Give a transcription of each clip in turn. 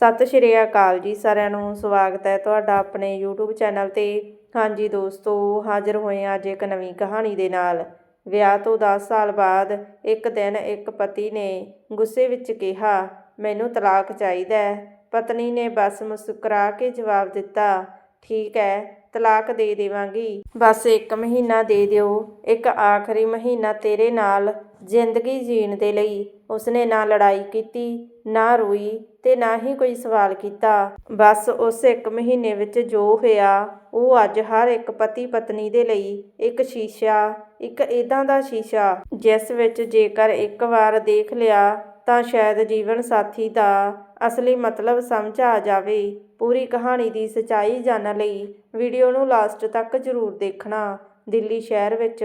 ਸਤਿ ਸ਼੍ਰੀ ਅਕਾਲ ਜੀ ਸਾਰਿਆਂ ਨੂੰ, ਸਵਾਗਤ ਹੈ ਤੁਹਾਡਾ ਆਪਣੇ YouTube ਚੈਨਲ ਤੇ। ਹਾਂਜੀ ਦੋਸਤੋ, ਹਾਜ਼ਰ ਹੋਏ ਹਾਂ ਅੱਜ ਇੱਕ ਨਵੀਂ ਕਹਾਣੀ ਦੇ ਨਾਲ। ਵਿਆਹ ਤੋਂ 10 ਸਾਲ ਬਾਅਦ ਇੱਕ ਦਿਨ ਇੱਕ ਪਤੀ ਨੇ ਗੁੱਸੇ ਵਿੱਚ ਕਿਹਾ, ਮੈਨੂੰ ਤਲਾਕ ਚਾਹੀਦਾ ਹੈ। ਪਤਨੀ ਨੇ ਬਸ ਮੁਸਕਰਾ ਕੇ ਜਵਾਬ ਦਿੱਤਾ, ਠੀਕ ਹੈ ਤਲਾਕ ਦੇ ਦੇਵਾਂਗੀ। ਬਸ ਇੱਕ ਮਹੀਨਾ ਦੇ ਦਿਓ। ਇੱਕ ਆਖਰੀ ਮਹੀਨਾ ਤੇਰੇ ਨਾਲ ਜ਼ਿੰਦਗੀ ਜੀਣ ਦੇ ਲਈ। ਉਸਨੇ ਨਾ ਲੜਾਈ ਕੀਤੀ, ਨਾ ਰੋਈ ਤੇ ਨਾ ਹੀ ਕੋਈ ਸਵਾਲ ਕੀਤਾ। ਬਸ ਉਸ ਇੱਕ ਮਹੀਨੇ ਵਿੱਚ ਜੋ ਹੋਇਆ, ਉਹ ਅੱਜ ਹਰ ਇੱਕ ਪਤੀ ਪਤਨੀ ਦੇ ਲਈ ਇੱਕ ਸ਼ੀਸ਼ਾ, ਇੱਕ ਇਦਾਂ ਦਾ ਸ਼ੀਸ਼ਾ, ਜਿਸ ਵਿੱਚ ਜੇਕਰ ਇੱਕ ਵਾਰ ਦੇਖ ਲਿਆ ਤਾਂ ਸ਼ਾਇਦ ਜੀਵਨ ਸਾਥੀ ਦਾ ਅਸਲੀ ਮਤਲਬ ਸਮਝ ਆ ਜਾਵੇ। ਪੂਰੀ ਕਹਾਣੀ ਦੀ ਸਚਾਈ ਜਾਣਨ ਲਈ ਵੀਡੀਓ ਨੂੰ ਲਾਸਟ ਤੱਕ ਜ਼ਰੂਰ ਦੇਖਣਾ। ਦਿੱਲੀ ਸ਼ਹਿਰ ਵਿੱਚ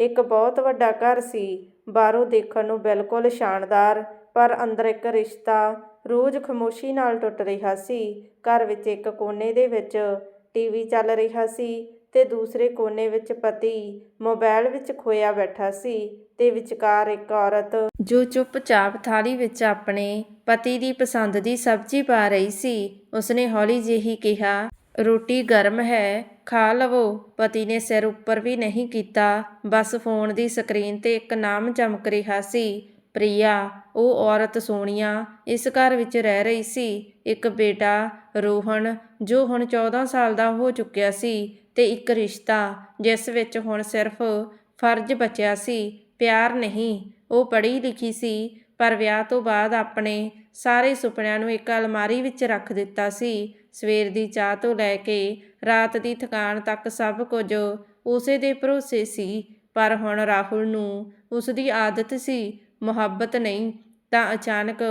ਇੱਕ ਬਹੁਤ ਵੱਡਾ ਘਰ ਸੀ। ਬਾਹਰੋਂ ਦੇਖਣ ਨੂੰ ਬਿਲਕੁਲ ਸ਼ਾਨਦਾਰ, ਪਰ ਅੰਦਰ ਇੱਕ ਰਿਸ਼ਤਾ ਰੋਜ਼ ਖਮੋਸ਼ੀ ਨਾਲ ਟੁੱਟ ਰਿਹਾ ਸੀ। ਘਰ ਵਿੱਚ ਇੱਕ ਕੋਨੇ ਦੇ ਵਿੱਚ ਟੀਵੀ ਚੱਲ ਰਿਹਾ ਸੀ। ਤੇ ਦੂਸਰੇ ਕੋਨੇ ਵਿੱਚ ਪਤੀ ਮੋਬਾਈਲ ਵਿੱਚ ਖੋਇਆ ਬੈਠਾ ਸੀ ਤੇ ਵਿਚਕਾਰ ਇੱਕ ਔਰਤ ਜੋ ਚੁੱਪਚਾਪ ਥਾਲੀ ਵਿੱਚ ਆਪਣੇ ਪਤੀ ਦੀ ਪਸੰਦ ਦੀ ਸਬਜ਼ੀ ਪਾ ਰਹੀ ਸੀ, ਉਸਨੇ ਹੌਲੀ ਜਿਹੀ ਕਿਹਾ, ਰੋਟੀ ਗਰਮ ਹੈ, ਖਾ ਲਵੋ। ਪਤੀ ਨੇ ਸਿਰ ਉੱਪਰ ਵੀ ਨਹੀਂ ਕੀਤਾ। ਬਸ ਫੋਨ ਦੀ ਸਕਰੀਨ ਤੇ ਇੱਕ ਨਾਮ ਚਮਕ ਰਿਹਾ ਸੀ। ਪ੍ਰਿਆ, ਉਹ ਔਰਤ ਸੋਨੀਆ ਇਸ ਘਰ ਵਿੱਚ ਰਹਿ ਰਹੀ ਸੀ। ਇੱਕ ਬੇਟਾ, ਰੋਹਨ, ਜੋ ਹੁਣ 14 ਸਾਲ ਦਾ ਹੋ ਚੁੱਕਿਆ ਸੀ ਤੇ ਇੱਕ ਰਿਸ਼ਤਾ, ਜਿਸ ਵਿੱਚ ਹੁਣ ਸਿਰਫ ਫਰਜ਼ ਬਚਿਆ ਸੀ, ਪਿਆਰ ਨਹੀਂ। ਉਹ ਪੜ੍ਹੀ ਲਿਖੀ ਸੀ, ਪਰ ਵਿਆਹ ਤੋਂ ਬਾਅਦ ਆਪਣੇ ਸਾਰੇ ਸੁਪਨਿਆਂ ਨੂੰ ਇੱਕ ਅਲਮਾਰੀ ਵਿੱਚ ਰੱਖ ਦਿੱਤਾ ਸੀ। ਸਵੇਰ ਦੀ ਚਾਹ ਤੋਂ ਲੈ ਕੇ ਰਾਤ ਦੀ ਥਕਾਨ ਤੱਕ ਸਭ ਕੁਝ ਉਸੇ ਦੇ ਭਰੋਸੇ ਸੀ, ਪਰ ਹੁਣ ਰਾਹੁਲ ਨੂੰ ਉਸ ਦੀ ਆਦਤ ਸੀ ਮੁਹੱਬਤ ਨਹੀਂ, ਤਾਂ ਅਚਾਨਕ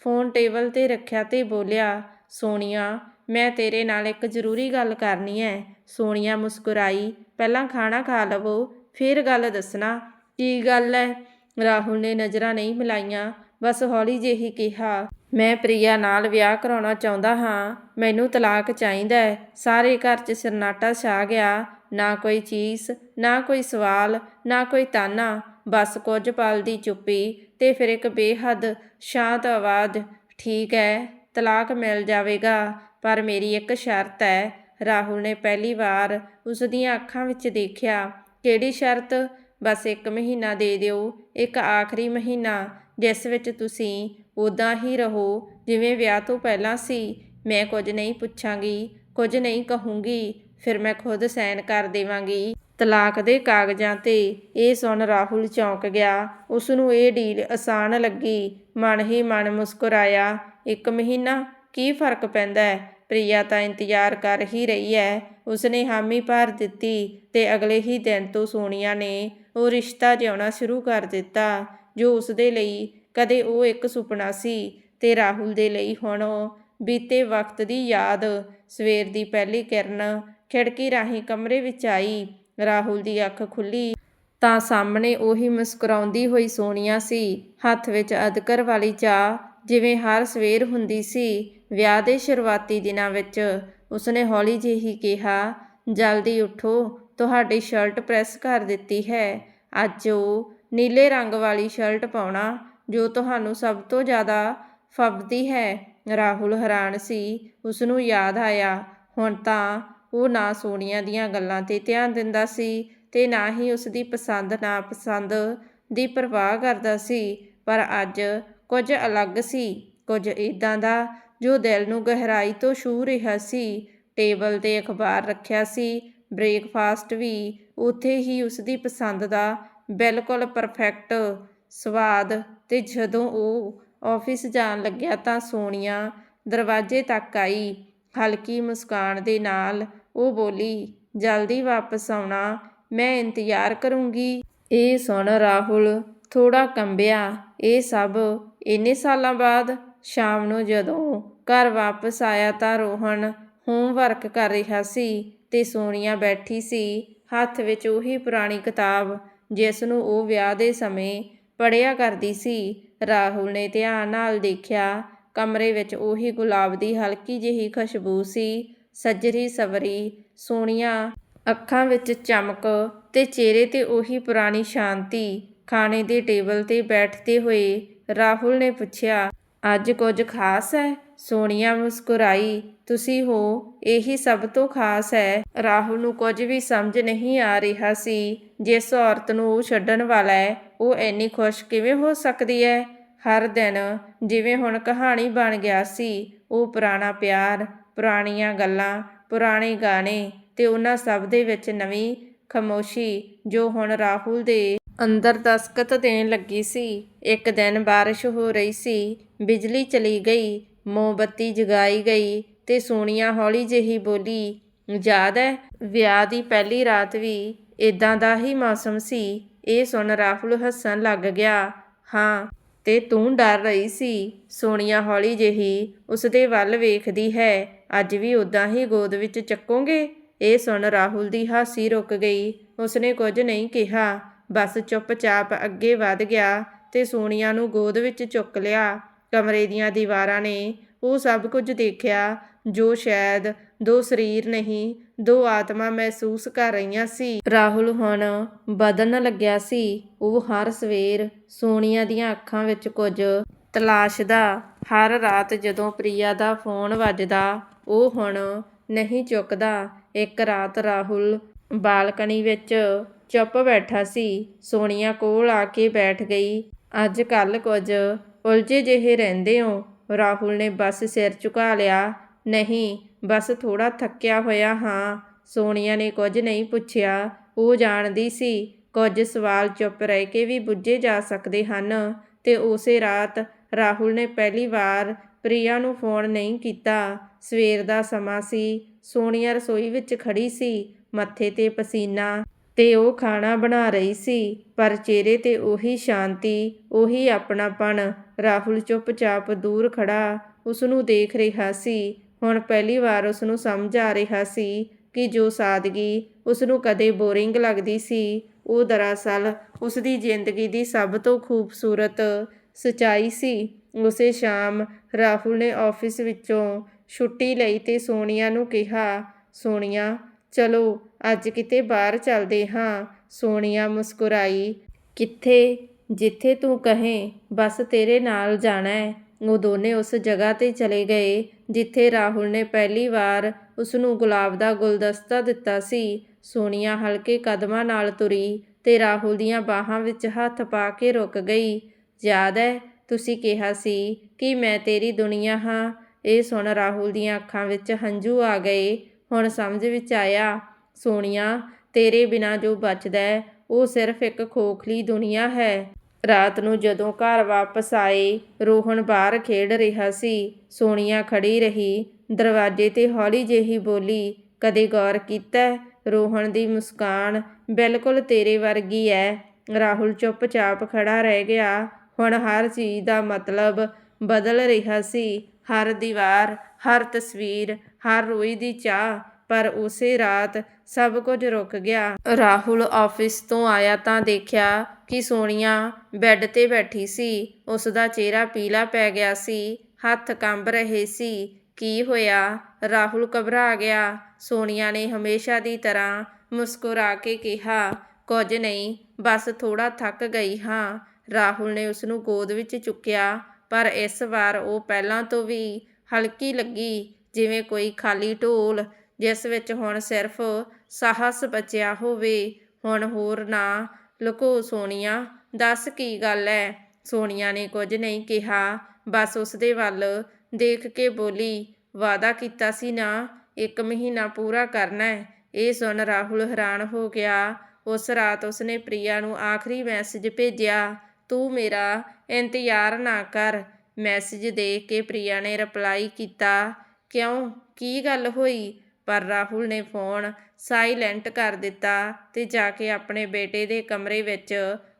ਫੋਨ ਟੇਬਲ ਤੇ ਰੱਖਿਆ ਤੇ ਬੋਲਿਆ, ਸੋਨੀਆ, ਮੈਂ ਤੇਰੇ ਨਾਲ ਇੱਕ ਜ਼ਰੂਰੀ ਗੱਲ ਕਰਨੀ ਹੈ ਸੋਨੀਆ ਮੁਸਕਰਾਈ, ਪਹਿਲਾਂ ਖਾਣਾ ਖਾ ਲਵੋ, ਫਿਰ ਗੱਲ ਦੱਸਣਾ। ਕੀ ਗੱਲ ਹੈ ਰਾਹੁਲ ਨੇ ਨਜ਼ਰਾਂ ਨਹੀਂ ਮਿਲਾਈਆਂ, ਬਸ ਹੌਲੀ ਜਿਹੀ ਕਿਹਾ, ਮੈਂ ਪ੍ਰਿਆ ਨਾਲ ਵਿਆਹ ਕਰਾਉਣਾ ਚਾਹੁੰਦਾ ਹਾਂ, ਮੈਨੂੰ ਤਲਾਕ ਚਾਹੀਦਾ ਹੈ ਸਾਰੇ ਘਰ 'ਚ ਸਰਨਾਟਾ ਛਾ ਗਿਆ, ਨਾ ਕੋਈ ਚੀਜ਼, ਨਾ ਕੋਈ ਸਵਾਲ, ਨਾ ਕੋਈ ਤਾਨਾ। ਬਸ ਕੁਝ ਪਲ ਦੀ ਚੁੱਪੀ ਤੇ ਫਿਰ ਇੱਕ ਬੇਹੱਦ ਸ਼ਾਂਤ ਆਵਾਜ਼, ਠੀਕ ਹੈ ਤਲਾਕ ਮਿਲ ਜਾਵੇਗਾ, ਪਰ ਮੇਰੀ ਇੱਕ ਸ਼ਰਤ ਹੈ ਰਾਹੁਲ ਨੇ ਪਹਿਲੀ ਵਾਰ ਉਸ ਦੀਆਂ ਅੱਖਾਂ ਵਿੱਚ ਦੇਖਿਆ। ਕਿਹੜੀ ਸ਼ਰਤ? ਬਸ ਇੱਕ ਮਹੀਨਾ ਦੇ ਦਿਓ, ਇੱਕ ਆਖਰੀ ਮਹੀਨਾ, ਜਿਸ ਵਿੱਚ ਤੁਸੀਂ ਉਦਾਂ ਹੀ ਰਹੋ ਜਿਵੇਂ ਵਿਆਹ ਤੋਂ ਪਹਿਲਾਂ ਸੀ। ਮੈਂ ਕੁਝ ਨਹੀਂ ਪੁੱਛਾਂਗੀ, ਕੁਝ ਨਹੀਂ ਕਹੂੰਗੀ, ਫਿਰ ਮੈਂ ਖੁਦ ਸਾਈਨ ਕਰ ਦੇਵਾਂਗੀ। ਤਲਾਕ ਦੇ ਕਾਗਜ਼ਾਂ ਤੇ ਇਹ ਸੁਣ ਰਾਹੁਲ ਚੌਂਕ ਗਿਆ। ਉਸ ਨੂੰ ਇਹ ਡੀਲ ਆਸਾਨ ਲੱਗੀ। ਮਨ ਹੀ ਮਨ ਮੁਸਕਰਾਇਆ। ਇੱਕ ਮਹੀਨਾ, ਕੀ ਫ਼ਰਕ ਪੈਂਦਾ ਹੈ? ਪ੍ਰਿਆ ਤਾਂ ਇੰਤਜ਼ਾਰ ਕਰ ਹੀ ਰਹੀ ਹੈ। ਉਸਨੇ ਹਾਮੀ ਭਰ ਦਿੱਤੀ ਤੇ ਅਗਲੇ ਹੀ ਦਿਨ ਤੋਂ ਸੋਨੀਆ ਨੇ ਉਹ ਰਿਸ਼ਤਾ ਜਿਉਣਾ ਸ਼ੁਰੂ ਕਰ ਦਿੱਤਾ, ਜੋ ਉਸਦੇ ਲਈ ਕਦੇ ਉਹ ਇੱਕ ਸੁਪਨਾ ਸੀ ਤੇ ਰਾਹੁਲ ਦੇ ਲਈ ਹੁਣ ਉਹ ਬੀਤੇ ਵਕਤ ਦੀ ਯਾਦ ਸਵੇਰ ਦੀ ਪਹਿਲੀ ਕਿਰਨ ਖਿੜਕੀ ਰਾਹੀਂ ਕਮਰੇ ਵਿੱਚ ਆਈ। ਰਾਹੁਲ ਦੀ ਅੱਖ ਖੁੱਲੀ। ਤਾਂ ਸਾਹਮਣੇ ਉਹੀ ਮੁਸਕਰਾਉਂਦੀ ਹੋਈ ਸੋਨੀਆ ਸੀ। ਹੱਥ ਵਿੱਚ ਅਦਕਰ ਵਾਲੀ ਚਾਹ ਜਿਵੇਂ ਹਰ ਸਵੇਰ ਹੁੰਦੀ ਸੀ। ਵਿਆਹ ਦੇ ਸ਼ੁਰੂਆਤੀ ਦਿਨਾਂ ਵਿੱਚ ਉਸਨੇ ਹੌਲੀ ਜਿਹੀ ਕਿਹਾ, ਜਲਦੀ ਉਠੋ, ਤੁਹਾਡੀ ਸ਼ਰਟ ਪ੍ਰੈਸ ਕਰ ਦਿੱਤੀ ਹੈ। ਅੱਜ ਉਹ ਨੀਲੇ ਰੰਗ ਵਾਲੀ ਸ਼ਰਟ ਪਾਉਣਾ, ਜੋ ਤੁਹਾਨੂੰ ਸਭ ਤੋਂ ਜ਼ਿਆਦਾ ਫੱਬਦੀ ਹੈ। ਰਾਹੁਲ ਹੈਰਾਨ ਸੀ। ਉਸ ਨੂੰ ਯਾਦ ਆਇਆ, ਹੁਣ ਤਾਂ ਉਹ ਨਾ ਸੋਨੀਆ ਦੀਆਂ ਗੱਲਾਂ ਤੇ ਧਿਆਨ ਦਿੰਦਾ ਸੀ ਤੇ ਨਾ ਹੀ ਉਸ ਦੀ ਪਸੰਦ ਨਾ ਪਸੰਦ ਦੀ ਪਰਵਾਹ ਕਰਦਾ ਸੀ। ਪਰ ਅੱਜ ਕੁਝ ਅਲੱਗ ਸੀ, ਕੁਝ ਇਦਾਂ ਦਾ ਜੋ ਦਿਲ ਨੂੰ ਗਹਿਰਾਈ ਤੋਂ ਛੂ ਰਿਹਾ ਸੀ। ਟੇਬਲ ਤੇ ਅਖਬਾਰ ਰੱਖਿਆ ਸੀ, ਬ੍ਰੇਕਫਾਸਟ ਵੀ, ਉੱਥੇ ਹੀ ਉਸ ਦੀ ਪਸੰਦ ਦਾ ਬਿਲਕੁਲ ਪਰਫੈਕਟ ਸਵਾਦ ਤੇ ਜਦੋਂ ਉਹ ਆਫਿਸ ਜਾਣ ਲੱਗਿਆ ਤਾਂ ਸੋਨੀਆ ਦਰਵਾਜ਼ੇ ਤੱਕ ਆਈ। ਹਲਕੀ ਮੁਸਕਾਨ ਦੇ ਨਾਲ ਉਹ ਬੋਲੀ, ਜਲਦੀ ਵਾਪਸ ਆਉਣਾ, ਮੈਂ ਇੰਤਜ਼ਾਰ ਕਰੂੰਗੀ। ਇਹ ਸੁਣ ਰਾਹੁਲ ਥੋੜਾ ਕੰਬਿਆ, ਇਹ ਸਭ ਇੰਨੇ ਸਾਲਾਂ ਬਾਅਦ, ਸ਼ਾਮ ਨੂੰ ਜਦੋਂ ਘਰ ਵਾਪਸ ਆਇਆ ਤਾਂ ਰੋਹਨ ਹੋਮਵਰਕ ਕਰ ਰਿਹਾ ਸੀ ਤੇ ਸੋਨੀਆ ਬੈਠੀ ਸੀ, ਹੱਥ ਵਿੱਚ ਉਹੀ ਪੁਰਾਣੀ ਕਿਤਾਬ, ਜਿਸ ਨੂੰ ਉਹ ਵਿਆਹ ਦੇ ਸਮੇਂ ਪੜ੍ਹਿਆ ਕਰਦੀ ਸੀ। ਰਾਹੁਲ ਨੇ ਧਿਆਨ ਨਾਲ ਦੇਖਿਆ, ਕਮਰੇ ਵਿੱਚ ਉਹੀ ਗੁਲਾਬ ਦੀ ਹਲਕੀ ਜਿਹੀ ਖੁਸ਼ਬੂ ਸੀ ਸੱਜਰੀ ਸਵਰੀ, ਸੋਹਣੀਆਂ ਅੱਖਾਂ ਵਿੱਚ ਚਮਕ ਤੇ ਚਿਹਰੇ ਤੇ ਉਹੀ ਪੁਰਾਣੀ ਸ਼ਾਂਤੀ ਖਾਣੇ ਦੇ ਟੇਬਲ ਤੇ ਬੈਠਦੇ ਹੋਏ ਰਾਹੁਲ ਨੇ ਪੁੱਛਿਆ, ਅੱਜ ਕੁਝ ਖਾਸ ਹੈ? ਸੋਨੀਆ ਮੁਸਕਰਾਈ, ਤੁਸੀਂ ਹੋ? ਇਹੀ ਸਭ ਤੋਂ ਖਾਸ ਹੈ। ਰਾਹੁਲ ਨੂੰ ਕੁਝ ਵੀ ਸਮਝ ਨਹੀਂ ਆ ਰਿਹਾ ਸੀ, ਜਿਸ ਔਰਤ ਨੂੰ ਉਹ ਛੱਡਣ ਵਾਲਾ ਹੈ, ਉਹ ਇੰਨੀ ਖੁਸ਼ ਕਿਵੇਂ ਹੋ ਸਕਦੀ ਹੈ? ਹਰ ਦਿਨ ਜਿਵੇਂ ਹੁਣ ਕਹਾਣੀ ਬਣ ਗਿਆ ਸੀ, ਉਹ ਪੁਰਾਣਾ ਪਿਆਰ ਪੁਰਾਣੀਆਂ ਗੱਲਾਂ, ਪੁਰਾਣੇ ਗਾਣੇ ਤੇ ਉਹਨਾਂ ਸਭ ਦੇ ਵਿੱਚ ਨਵੀਂ ਖਮੋਸ਼ੀ ਜੋ ਹੁਣ ਰਾਹੁਲ ਦੇ ਅੰਦਰ ਦਸਕਤ ਦੇਣ ਲੱਗੀ ਸੀ। ਇੱਕ ਦਿਨ ਬਾਰਿਸ਼ ਹੋ ਰਹੀ ਸੀ, ਬਿਜਲੀ ਚਲੀ ਗਈ, ਮੋਮਬੱਤੀ ਜਗਾਈ ਗਈ ਤੇ ਸੋਨੀਆ ਹੌਲੀ ਜਿਹੀ ਬੋਲੀ, ਯਾਦ ਹੈ ਵਿਆਹ ਦੀ ਪਹਿਲੀ ਰਾਤ ਵੀ ਇਦਾਂ ਦਾ ਹੀ ਮੌਸਮ ਸੀ। ਇਹ ਸੁਣ ਰਾਹੁਲ ਹੱਸਣ ਲੱਗ ਗਿਆ, ਹਾਂ, ਤੇ ਤੂੰ ਡਰ ਰਹੀ ਸੀ? ਸੋਨੀਆ ਹੌਲੀ ਜਿਹੀ ਉਸਦੇ ਵੱਲ ਵੇਖਦੀ ਹੈ। ਅੱਜ ਵੀ ਉਦਾਂ ਹੀ ਗੋਦ ਵਿੱਚ ਚੱਕੋਗੇ? ਇਹ ਸੁਣ ਰਾਹੁਲ ਦੀ ਹਾਸੀ ਰੁਕ ਗਈ। ਉਸਨੇ ਕੁਝ ਨਹੀਂ ਕਿਹਾ। ਬਸ ਚੁੱਪਚਾਪ ਅੱਗੇ ਵਧ ਗਿਆ ਤੇ ਸੋਨੀਆ ਨੂੰ ਗੋਦ ਵਿੱਚ ਚੁੱਕ ਲਿਆ। ਕਮਰੇ ਦੀਆਂ ਦੀਵਾਰਾਂ ਨੇ ਉਹ ਸਭ ਕੁਝ ਦੇਖਿਆ। ਜੋ ਸ਼ਾਇਦ ਦੋ ਸਰੀਰ ਨਹੀਂ, ਦੋ ਆਤਮਾ ਮਹਿਸੂਸ ਕਰ ਰਹੀਆਂ ਸੀ। ਰਾਹੁਲ ਹੁਣ ਬਦਲਣ ਲੱਗਿਆ ਸੀ। ਉਹ ਹਰ ਸਵੇਰ ਸੋਨੀਆ ਦੀਆਂ ਅੱਖਾਂ ਵਿੱਚ ਕੁਝ ਤਲਾਸ਼ਦਾ। ਹਰ ਰਾਤ ਜਦੋਂ ਪ੍ਰਿਆ ਦਾ ਫੋਨ ਵੱਜਦਾ ਉਹ ਹੁਣ ਨਹੀਂ ਚੁੱਕਦਾ। ਇੱਕ ਰਾਤ ਰਾਹੁਲ ਬਾਲਕਨੀ ਵਿੱਚ ਚੁੱਪ ਬੈਠਾ ਸੀ। ਸੋਨੀਆ ਕੋਲ ਆ ਕੇ ਬੈਠ ਗਈ। ਅੱਜ ਕੱਲ ਕੁਝ ਉਲਝੇ ਜਿਹੇ ਰਹਿੰਦੇ ਹੋ। ਰਾਹੁਲ ਨੇ ਬਸ ਸਿਰ ਝੁਕਾ ਲਿਆ। ਨਹੀਂ, ਬਸ ਥੋੜਾ ਥੱਕਿਆ ਹੋਇਆ ਹਾਂ। ਸੋਨੀਆ ਨੇ ਕੁਝ ਨਹੀਂ ਪੁੱਛਿਆ। ਉਹ ਜਾਣਦੀ ਸੀ, ਕੁਝ ਸਵਾਲ ਚੁੱਪ ਰਹਿ ਕੇ ਵੀ ਬੁੱਝੇ ਜਾ ਸਕਦੇ ਹਨ। ਤੇ ਉਸੇ ਰਾਤ ਰਾਹੁਲ ਨੇ ਪਹਿਲੀ ਵਾਰ ਪ੍ਰਿਆ ਨੂੰ ਫੋਨ ਨਹੀਂ ਕੀਤਾ। ਸਵੇਰ ਦਾ ਸਮਾਂ ਸੀ। ਸੋਨੀਆ ਰਸੋਈ ਵਿੱਚ ਖੜੀ ਸੀ। ਮੱਥੇ ਤੇ ਪਸੀਨਾ ਤੇ ਉਹ ਖਾਣਾ ਬਣਾ ਰਹੀ ਸੀ। ਪਰ ਚਿਹਰੇ ਤੇ ਉਹੀ ਸ਼ਾਂਤੀ, ਉਹੀ ਆਪਣਾਪਣ। ਰਾਹੁਲ ਚੁੱਪਚਾਪ ਦੂਰ ਖੜਾ ਉਸ ਨੂੰ ਦੇਖ ਰਿਹਾ ਸੀ। ਹੁਣ ਪਹਿਲੀ ਵਾਰ ਉਸ ਨੂੰ ਸਮਝ ਆ ਰਿਹਾ ਸੀ ਕਿ ਜੋ ਸਾਦਗੀ ਉਸ ਨੂੰ ਕਦੇ ਬੋਰਿੰਗ ਲੱਗਦੀ ਸੀ, ਉਹ ਦਰਅਸਲ ਉਸ ਦੀ ਜ਼ਿੰਦਗੀ ਦੀ ਸਭ ਤੋਂ ਖੂਬਸੂਰਤ ਸਚਾਈ ਸੀ। ਉਸੇ ਸ਼ਾਮ ਰਾਹੁਲ ਨੇ ਆਫਿਸ ਵਿੱਚੋਂ ਛੁੱਟੀ ਲਈ ਤੇ ਸੋਨੀਆ ਨੂੰ ਕਿਹਾ, ਸੋਨੀਆ, ਚਲੋ, ਅੱਜ ਕਿਤੇ ਬਾਹਰ ਚੱਲਦੇ ਹਾਂ। ਸੋਨੀਆ ਮੁਸਕਰਾਈ, ਕਿੱਥੇ? ਜਿੱਥੇ ਤੂੰ ਕਹੇ, ਬਸ ਤੇਰੇ ਨਾਲ ਜਾਣਾ ਹੈ। ਉਹ ਦੋਨੇ ਉਸ ਜਗ੍ਹਾ ਤੇ ਚਲੇ ਗਏ, ਜਿੱਥੇ ਰਾਹੁਲ ਨੇ ਪਹਿਲੀ ਵਾਰ ਉਸ ਨੂੰ ਗੁਲਾਬ ਦਾ ਗੁਲਦਸਤਾ ਦਿੱਤਾ ਸੀ। ਸੋਨੀਆ ਹਲਕੇ ਕਦਮਾਂ ਨਾਲ ਤੁਰੀ ਤੇ ਰਾਹੁਲ ਦੀਆਂ ਬਾਹਾਂ ਵਿੱਚ ਹੱਥ ਪਾ ਕੇ ਰੁਕ ਗਈ। ਯਾਦ ਹੈ ਤੁਸੀਂ ਕਿਹਾ ਸੀ ਕਿ ਮੈਂ ਤੇਰੀ ਦੁਨੀਆ ਹਾਂ। ਇਹ ਸੁਣ ਰਾਹੁਲ ਦੀਆਂ ਅੱਖਾਂ ਵਿੱਚ ਹੰਝੂ ਆ ਗਏ। ਹੁਣ ਸਮਝ ਵਿੱਚ ਆਇਆ, ਸੋਨੀਆ, ਤੇਰੇ ਬਿਨਾ ਜੋ ਬਚਦਾ ਉਹ ਸਿਰਫ ਇੱਕ ਖੋਖਲੀ ਦੁਨੀਆ ਹੈ। ਰਾਤ ਨੂੰ ਜਦੋਂ ਘਰ ਵਾਪਸ ਆਏ, ਰੋਹਨ ਬਾਹਰ ਖੇਡ ਰਿਹਾ ਸੀ। ਸੋਨੀਆ ਖੜੀ ਰਹੀ, ਦਰਵਾਜ਼ੇ ਤੇ ਹੌਲੀ ਜਿਹੀ ਬੋਲੀ, ਕਦੇ ਗੌਰ ਕੀਤਾ ਹੈ? ਰੋਹਨ ਦੀ ਮੁਸਕਾਨ ਬਿਲਕੁਲ ਤੇਰੇ ਵਰਗੀ ਹੈ। ਰਾਹੁਲ ਚੁੱਪਚਾਪ ਖੜਾ ਰਹਿ ਗਿਆ। ਹੁਣ ਹਰ ਚੀਜ਼ ਦਾ ਮਤਲਬ ਬਦਲ ਰਿਹਾ ਸੀ। ਹਰ ਦੀਵਾਰ, ਹਰ ਤਸਵੀਰ, ਹਰ ਰੋਈ ਦੀ ਚਾਹ, ਪਰ ਉਸੇ ਰਾਤ ਸਭ ਕੁਝ ਰੁਕ ਗਿਆ। ਰਾਹੁਲ ਆਫਿਸ ਤੋਂ ਆਇਆ ਤਾਂ ਦੇਖਿਆ ਕਿ ਸੋਨੀਆ ਬੈੱਡ ਤੇ ਬੈਠੀ ਸੀ। ਉਸ ਦਾ ਚਿਹਰਾ ਪੀਲਾ ਪੈ ਗਿਆ ਸੀ, ਹੱਥ ਕੰਬ ਰਹੇ ਸੀ। ਕੀ ਹੋਇਆ? ਰਾਹੁਲ ਘਬਰਾ ਗਿਆ। ਸੋਨੀਆ ਨੇ ਹਮੇਸ਼ਾ ਦੀ ਤਰ੍ਹਾਂ ਮੁਸਕਰਾ ਕੇ ਕਿਹਾ, ਕੁਝ ਨਹੀਂ, ਬਸ ਥੋੜਾ ਥੱਕ ਗਈ ਹਾਂ। ਰਾਹੁਲ ਨੇ ਉਸ ਨੂੰ ਗੋਦ ਵਿੱਚ ਚੁੱਕਿਆ, ਪਰ ਇਸ ਵਾਰ ਉਹ ਪਹਿਲਾਂ ਤੋਂ ਵੀ ਹਲਕੀ ਲੱਗੀ, ਜਿਵੇਂ ਕੋਈ ਖਾਲੀ ਢੋਲ, ਜਿਸ ਵਿੱਚ ਹੁਣ ਸਿਰਫ ਸਾਹਸ ਬਚਿਆ ਹੋਵੇ। ਹੁਣ ਹੋਰ ਨਾ, ਲੁਕੋ ਸੋਨੀਆ, ਦੱਸ ਕੀ ਗੱਲ ਹੈ ਸੋਨੀਆ ਨੇ ਕੁਝ ਨਹੀਂ ਕਿਹਾ, ਬਸ ਉਸ ਦੇ ਵੱਲ ਦੇਖ ਕੇ ਬੋਲੀ ਵਾਦਾ ਕੀਤਾ ਸੀ ਨਾ, ਇੱਕ ਮਹੀਨਾ ਪੂਰਾ ਕਰਨਾ ਹੈ ਇਹ ਸੁਣ ਰਾਹੁਲ ਹੈਰਾਨ ਹੋ ਗਿਆ। ਉਸ ਰਾਤ ਉਸਨੇ ਪ੍ਰਿਆ ਨੂੰ ਆਖਰੀ ਮੈਸੇਜ ਭੇਜਿਆ ਤੂੰ ਮੇਰਾ ਇੰਤਜ਼ਾਰ ਨਾ ਕਰ। ਮੈਸੇਜ ਦੇਖ ਕੇ ਪ੍ਰਿਆ ਨੇ ਰਿਪਲਾਈ ਕੀਤਾ, ਕਿਉਂ? ਕੀ ਗੱਲ ਹੋਈ? ਪਰ ਰਾਹੁਲ ਨੇ ਫੋਨ ਸਾਇਲੈਂਟ ਕਰ ਦਿੱਤਾ ਤੇ ਜਾ ਕੇ ਆਪਣੇ ਬੇਟੇ ਦੇ ਕਮਰੇ ਵਿੱਚ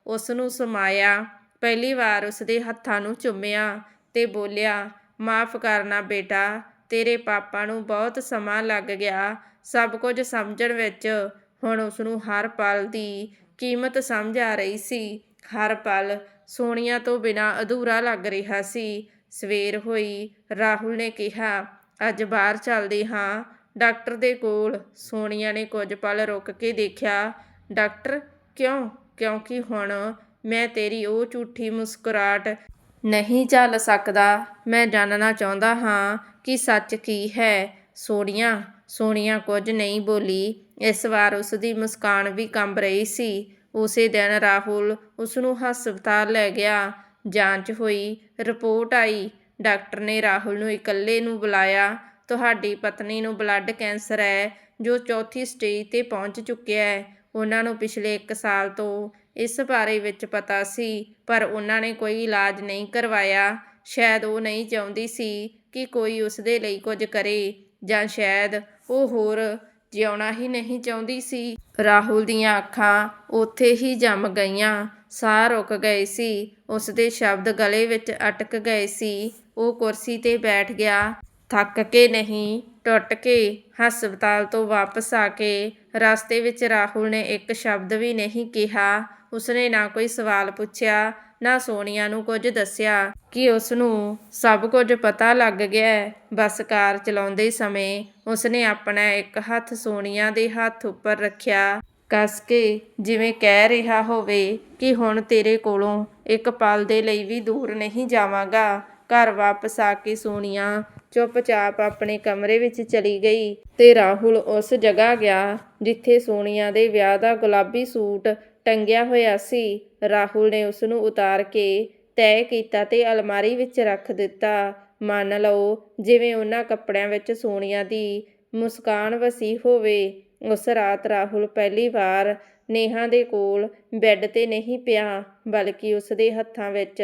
ਉਸ ਨੂੰ ਸਮਾਇਆ। ਪਹਿਲੀ ਵਾਰ ਉਸ ਦੇ ਹੱਥਾਂ ਨੂੰ ਚੁੰਮਿਆ ਤੇ ਬੋਲਿਆ, ਮਾਫ ਕਰਨਾ ਬੇਟਾ, ਤੇਰੇ ਪਾਪਾ ਨੂੰ ਬਹੁਤ ਸਮਾਂ ਲੱਗ ਗਿਆ। ਸਭ ਕੁਝ ਸਮਝਣ ਵਿੱਚ ਹੁਣ ਉਸ ਨੂੰ ਹਰ ਪਲ ਦੀ ਕੀਮਤ ਸਮਝ ਆ ਰਹੀ ਸੀ। ਹਰ ਪਲ ਸੋਨੀਆ ਤੋਂ ਬਿਨਾ ਅਧੂਰਾ ਲੱਗ ਰਿਹਾ ਸੀ। ਸਵੇਰ ਹੋਈ, ਰਾਹੁਲ ਨੇ ਕਿਹਾ, ਅੱਜ ਬਾਹਰ ਚੱਲਦੇ ਹਾਂ। ਡਾਕਟਰ ਦੇ ਕੋਲ ਸੋਨੀਆ ਨੇ ਕੁਝ ਪਲ ਰੁਕ ਕੇ ਦੇਖਿਆ। ਡਾਕਟਰ, ਕਿਉਂ? ਕਿਉਂਕਿ ਹੁਣ ਮੈਂ ਤੇਰੀ ਉਹ ਝੂਠੀ ਮੁਸਕਰਾਹਟ ਨਹੀਂ ਚੱਲ ਸਕਦਾ। ਮੈਂ ਜਾਣਨਾ ਚਾਹੁੰਦਾ ਹਾਂ ਕਿ ਸੱਚ ਕੀ ਹੈ। ਸੋਨੀਆ ਸੋਨੀਆ ਕੁਝ ਨਹੀਂ ਬੋਲੀ। ਇਸ ਵਾਰ ਉਸ ਦੀ ਮੁਸਕਾਨ ਵੀ ਕੰਬ ਰਹੀ ਸੀ। ਉਸੇ ਦਿਨ ਰਾਹੁਲ ਉਸ ਨੂੰ ਹਸਪਤਾਲ ਲੈ ਗਿਆ। ਜਾਂਚ ਹੋਈ, ਰਿਪੋਰਟ ਆਈ। ਡਾਕਟਰ ਨੇ ਰਾਹੁਲ ਨੂੰ ਇਕੱਲੇ ਨੂੰ ਬੁਲਾਇਆ। ਤੁਹਾਡੀ ਪਤਨੀ ਨੂੰ ਬਲੱਡ ਕੈਂਸਰ ਹੈ, ਜੋ ਚੌਥੀ ਸਟੇਜ ਤੇ ਪਹੁੰਚ ਚੁੱਕਿਆ ਹੈ। ਉਹਨਾਂ ਨੂੰ ਪਿਛਲੇ 1 ਸਾਲ ਤੋਂ ਇਸ ਬਾਰੇ ਵਿੱਚ ਪਤਾ ਸੀ, ਪਰ ਉਹਨਾਂ ਨੇ ਕੋਈ ਇਲਾਜ ਨਹੀਂ ਕਰਵਾਇਆ। ਸ਼ਾਇਦ ਉਹ ਨਹੀਂ ਚਾਹੁੰਦੀ ਸੀ ਕਿ ਕੋਈ ਉਸ ਦੇ ਲਈ ਕੁਝ ਕਰੇ ਜਾਂ ਸ਼ਾਇਦ ਉਹ ਹੋਰ ਜਿਉਣਾ ਹੀ ਨਹੀਂ ਚਾਹੁੰਦੀ ਸੀ। ਰਾਹੁਲ ਦੀਆਂ ਅੱਖਾਂ ਉੱਥੇ ਹੀ ਜੰਮ ਗਈਆਂ। ਸਾਹ ਰੁਕ ਗਏ ਸੀ। ਉਸ ਦੇ ਸ਼ਬਦ ਗਲੇ ਵਿੱਚ ਅਟਕ ਗਏ ਸੀ। ਉਹ ਕੁਰਸੀ ਤੇ ਬੈਠ ਗਿਆ। ਥੱਕ ਕੇ ਨਹੀਂ। ਟੁੱਟ ਕੇ ਹਸਪਤਾਲ ਤੋਂ ਵਾਪਸ ਆ ਕੇ ਰਸਤੇ ਵਿੱਚ ਰਾਹੁਲ ਨੇ ਇੱਕ ਸ਼ਬਦ ਵੀ ਨਹੀਂ ਕਿਹਾ। ਉਸਨੇ ਨਾ ਕੋਈ ਸਵਾਲ ਪੁੱਛਿਆ, ਨਾ ਸੋਨੀਆ ਨੂੰ ਕੁਝ ਦੱਸਿਆ ਕਿ ਉਸ ਨੂੰ ਸਭ ਕੁਝ ਪਤਾ ਲੱਗ ਗਿਆ ਹੈ। ਬਸ ਕਾਰ ਚਲਾਉਂਦੇ ਸਮੇਂ ਉਸਨੇ ਆਪਣਾ ਇੱਕ ਹੱਥ ਸੋਨੀਆ ਦੇ ਹੱਥ ਉੱਪਰ ਰੱਖਿਆ। ਕੱਸ ਕੇ ਜਿਵੇਂ ਕਹਿ ਰਿਹਾ ਹੋਵੇ ਕਿ ਹੁਣ ਤੇਰੇ ਕੋਲੋਂ ਇੱਕ ਪਲ ਦੇ ਲਈ ਵੀ ਦੂਰ ਨਹੀਂ ਜਾਵਾਂਗਾ। ਘਰ ਵਾਪਸ ਆ ਕੇ ਸੋਨੀਆ ਚੁੱਪਚਾਪ ਆਪਣੇ ਕਮਰੇ ਵਿੱਚ ਚਲੀ ਗਈ ਤੇ ਰਾਹੁਲ ਉਸ ਜਗ੍ਹਾ ਗਿਆ ਜਿੱਥੇ ਸੋਨੀਆ ਦੇ ਵਿਆਹ ਦਾ ਗੁਲਾਬੀ ਸੂਟ ਟੰਗਿਆ ਹੋਇਆ ਸੀ। ਰਾਹੁਲ ਨੇ ਉਸ ਨੂੰ ਉਤਾਰ ਕੇ ਤੈਅ ਕੀਤਾ ਤੇ ਅਲਮਾਰੀ ਵਿੱਚ ਰੱਖ ਦਿੱਤਾ। ਮੰਨ ਲਓ, ਜਿਵੇਂ ਉਹਨਾਂ ਕੱਪੜਿਆਂ ਵਿੱਚ ਸੋਨੀਆ ਦੀ ਮੁਸਕਾਨ ਵਸੀ ਹੋਵੇ। ਉਸ ਰਾਤ ਰਾਹੁਲ ਪਹਿਲੀ ਵਾਰ ਨੇਹਾ ਦੇ ਕੋਲ ਬੈੱਡ ਤੇ ਨਹੀਂ ਪਿਆ, ਬਲਕਿ ਉਸ ਦੇ ਹੱਥਾਂ ਵਿੱਚ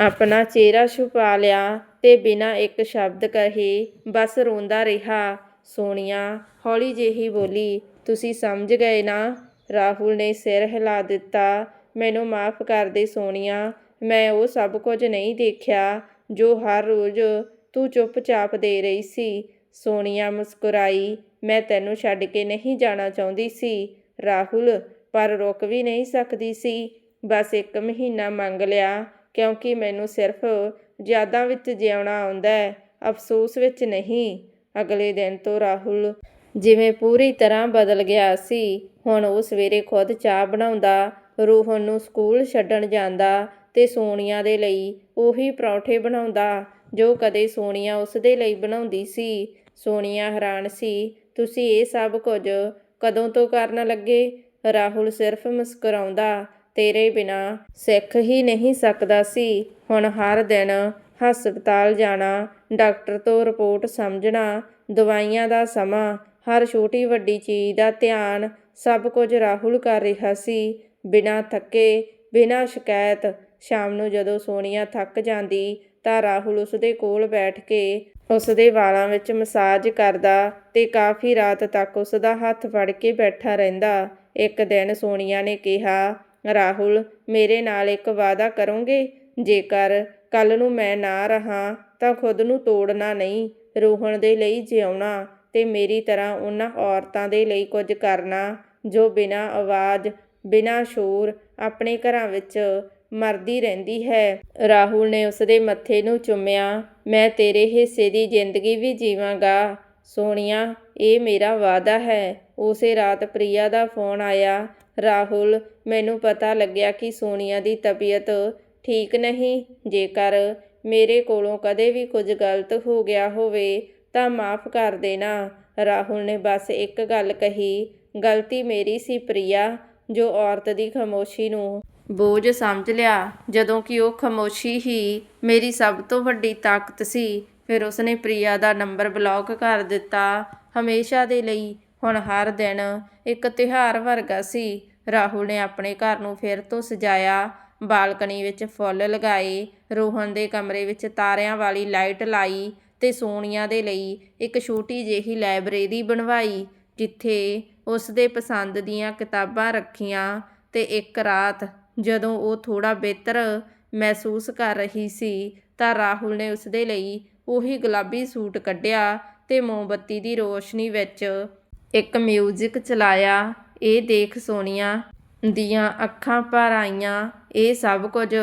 ਆਪਣਾ ਚਿਹਰਾ ਛੁਪਾ ਲਿਆ ਤੇ ਬਿਨਾਂ ਇੱਕ ਸ਼ਬਦ ਕਹੇ ਬਸ ਰੋਂਦਾ ਰਿਹਾ। ਸੋਨੀਆ, ਹੌਲੀ ਜਿਹੀ ਬੋਲੀ, ਤੁਸੀਂ ਸਮਝ ਗਏ ਨਾ? ਰਾਹੁਲ ਨੇ ਸਿਰ ਹਿਲਾ ਦਿੱਤਾ। ਮੈਨੂੰ ਮਾਫ ਕਰ ਦੇ ਸੋਨੀਆ। ਮੈਂ ਉਹ ਸਭ ਕੁਝ ਨਹੀਂ ਦੇਖਿਆ ਜੋ ਹਰ ਰੋਜ਼ ਤੂੰ ਚੁੱਪਚਾਪ ਦੇ ਰਹੀ ਸੀ। ਸੋਨੀਆ ਮੁਸਕਰਾਈ, ਮੈਂ ਤੈਨੂੰ ਛੱਡ ਕੇ ਨਹੀਂ ਜਾਣਾ ਚਾਹੁੰਦੀ ਸੀ। ਰਾਹੁਲ, ਪਰ ਰੁਕ ਵੀ ਨਹੀਂ ਸਕਦੀ ਸੀ। ਬਸ ਇੱਕ ਮਹੀਨਾ ਮੰਗ ਲਿਆ, ਕਿਉਂਕਿ ਮੈਨੂੰ ਸਿਰਫ ਯਾਦਾਂ ਵਿੱਚ ਜਿਉਣਾ ਆਉਂਦਾ ਹੈ, ਅਫਸੋਸ ਵਿੱਚ ਨਹੀਂ। ਅਗਲੇ ਦਿਨ ਤੋਂ ਰਾਹੁਲ ਜਿਵੇਂ ਪੂਰੀ ਤਰ੍ਹਾਂ ਬਦਲ ਗਿਆ ਸੀ, ਹੁਣ ਉਹ ਸਵੇਰੇ ਖੁਦ ਚਾਹ ਬਣਾਉਂਦਾ, ਰੋਹਨ ਨੂੰ ਸਕੂਲ ਛੱਡਣ ਜਾਂਦਾ ਤੇ ਸੋਨੀਆ ਦੇ ਲਈ ਉਹੀ ਪਰੌਂਠੇ ਬਣਾਉਂਦਾ, ਜੋ ਕਦੇ ਸੋਨੀਆ ਉਸ ਦੇ ਲਈ ਬਣਾਉਂਦੀ ਸੀ। ਸੋਨੀਆ ਹੈਰਾਨ ਸੀ, ਤੁਸੀਂ ਇਹ ਸਭ ਕੁਝ ਕਦੋਂ ਤੋਂ ਕਰਨ ਲੱਗੇ? ਰਾਹੁਲ ਸਿਰਫ ਮੁਸਕਰਾਉਂਦਾ ਤੇਰੇ ਬਿਨਾ ਸਿੱਖ ਹੀ ਨਹੀਂ ਸਕਦਾ ਸੀ। ਹੁਣ ਹਰ ਦਿਨ ਹਸਪਤਾਲ ਜਾਣਾ, ਡਾਕਟਰ ਤੋਂ ਰਿਪੋਰਟ ਸਮਝਣਾ, ਦਵਾਈਆਂ ਦਾ ਸਮਾਂ, ਹਰ ਛੋਟੀ ਵੱਡੀ ਚੀਜ਼ ਦਾ ਧਿਆਨ ਸਭ ਕੁਝ ਰਾਹੁਲ ਕਰ ਰਿਹਾ ਸੀ। ਬਿਨਾਂ ਥੱਕੇ, ਬਿਨਾਂ ਸ਼ਿਕਾਇਤ, ਸ਼ਾਮ ਨੂੰ ਜਦੋਂ ਸੋਨੀਆ ਥੱਕ ਜਾਂਦੀ ਤਾਂ ਰਾਹੁਲ ਉਸਦੇ ਕੋਲ ਬੈਠ ਕੇ ਉਸਦੇ ਵਾਲਾਂ ਵਿੱਚ ਮਸਾਜ ਕਰਦਾ ਤੇ ਕਾਫੀ ਰਾਤ ਤੱਕ ਉਸਦਾ ਹੱਥ ਫੜ ਕੇ ਬੈਠਾ ਰਹਿੰਦਾ। ਇੱਕ ਦਿਨ ਸੋਨੀਆ ਨੇ ਕਿਹਾ ਰਾਹੁਲ, ਮੇਰੇ ਨਾਲ ਇੱਕ ਵਾਅਦਾ ਕਰੋਗੇ? ਜੇਕਰ ਕੱਲ ਨੂੰ ਮੈਂ ਨਾ ਰਹਾ, ਤਾਂ ਖੁਦ ਨੂੰ ਤੋੜਨਾ ਨਹੀਂ, ਰੋਹਣ ਦੇ ਲਈ ਜਿਉਣਾ ਤੇ ਮੇਰੀ ਤਰ੍ਹਾਂ ਉਹਨਾਂ ਔਰਤਾਂ ਦੇ ਲਈ ਕੁਝ ਕਰਨਾ, ਜੋ ਬਿਨਾਂ ਆਵਾਜ਼, ਬਿਨਾਂ ਸ਼ੋਰ ਆਪਣੇ ਘਰਾਂ ਵਿੱਚ ਮਰਦੀ ਰਹਿੰਦੀ ਹੈ। ਰਾਹੁਲ ਨੇ ਉਸ ਦੇ ਮੱਥੇ ਨੂੰ ਚੁੰਮਿਆ, ਮੈਂ ਤੇਰੇ ਹਿੱਸੇ ਦੀ ਜ਼ਿੰਦਗੀ ਵੀ ਜੀਵਾਂਗਾ। ਸੋਨੀਆ, ਇਹ ਮੇਰਾ ਵਾਅਦਾ ਹੈ। ਉਸੇ ਰਾਤ ਪ੍ਰਿਆ ਦਾ ਫੋਨ ਆਇਆ ਰਾਹੁਲ, ਮੈਨੂੰ ਪਤਾ ਲੱਗਿਆ ਕਿ ਸੋਨੀਆ ਦੀ ਤਬੀਅਤ ਠੀਕ ਨਹੀਂ। ਜੇਕਰ ਮੇਰੇ ਕੋਲੋਂ ਕਦੇ ਵੀ ਕੁਝ ਗਲਤ ਹੋ ਗਿਆ ਹੋਵੇ, ਤਾਂ ਮਾਫ ਕਰ ਦੇਣਾ। ਰਾਹੁਲ ਨੇ ਬਸ ਇੱਕ ਗੱਲ ਕਹੀ, ਗਲਤੀ ਮੇਰੀ ਸੀ ਪ੍ਰਿਆ, ਜੋ ਔਰਤ ਦੀ ਖਾਮੋਸ਼ੀ ਨੂੰ ਬੋਝ ਸਮਝ ਲਿਆ। ਜਦੋਂ ਕਿ ਉਹ ਖਾਮੋਸ਼ੀ ਹੀ ਮੇਰੀ ਸਭ ਤੋਂ ਵੱਡੀ ਤਾਕਤ ਸੀ, ਫਿਰ ਉਸਨੇ ਪ੍ਰਿਆ ਦਾ ਨੰਬਰ ਬਲੌਕ ਕਰ ਦਿੱਤਾ। ਹਮੇਸ਼ਾ ਦੇ ਲਈ ਹੁਣ ਹਰ ਦਿਨ ਇੱਕ ਤਿਉਹਾਰ ਵਰਗਾ ਸੀ। ਰਾਹੁਲ ਨੇ ਆਪਣੇ ਘਰ ਨੂੰ ਫਿਰ ਤੋਂ ਸਜਾਇਆ। ਬਾਲਕਨੀ ਵਿੱਚ ਫੁੱਲ ਲਗਾਏ, ਰੋਹਨ ਦੇ ਕਮਰੇ ਵਿੱਚ ਤਾਰਿਆਂ ਵਾਲੀ ਲਾਈਟ ਲਾਈ ਤੇ ਸੋਨੀਆ ਦੇ ਲਈ ਇੱਕ ਛੋਟੀ ਜਿਹੀ ਲਾਇਬ੍ਰੇਰੀ ਬਣਵਾਈ, ਜਿੱਥੇ ਉਸ ਦੇ ਪਸੰਦ ਦੀਆਂ ਕਿਤਾਬਾਂ ਰੱਖੀਆਂ ਤੇ ਇੱਕ ਰਾਤ ਜਦੋਂ ਉਹ ਥੋੜਾ ਬਿਹਤਰ ਮਹਿਸੂਸ ਕਰ ਰਹੀ ਸੀ ਤਾਂ ਰਾਹੁਲ ਨੇ ਉਸ ਦੇ ਲਈ ਉਹੀ ਗੁਲਾਬੀ ਸੂਟ ਕੱਢਿਆ ਤੇ ਮੋਮਬੱਤੀ ਦੀ ਰੋਸ਼ਨੀ ਵਿੱਚ ਇੱਕ ਮਿਊਜ਼ਿਕ ਚਲਾਇਆ, ਇਹ ਦੇਖ ਸੋਨੀਆ, ਦੀਆਂ ਅੱਖਾਂ ਭਰ ਆਈਆਂ, ਇਹ ਸਭ ਕੁਝ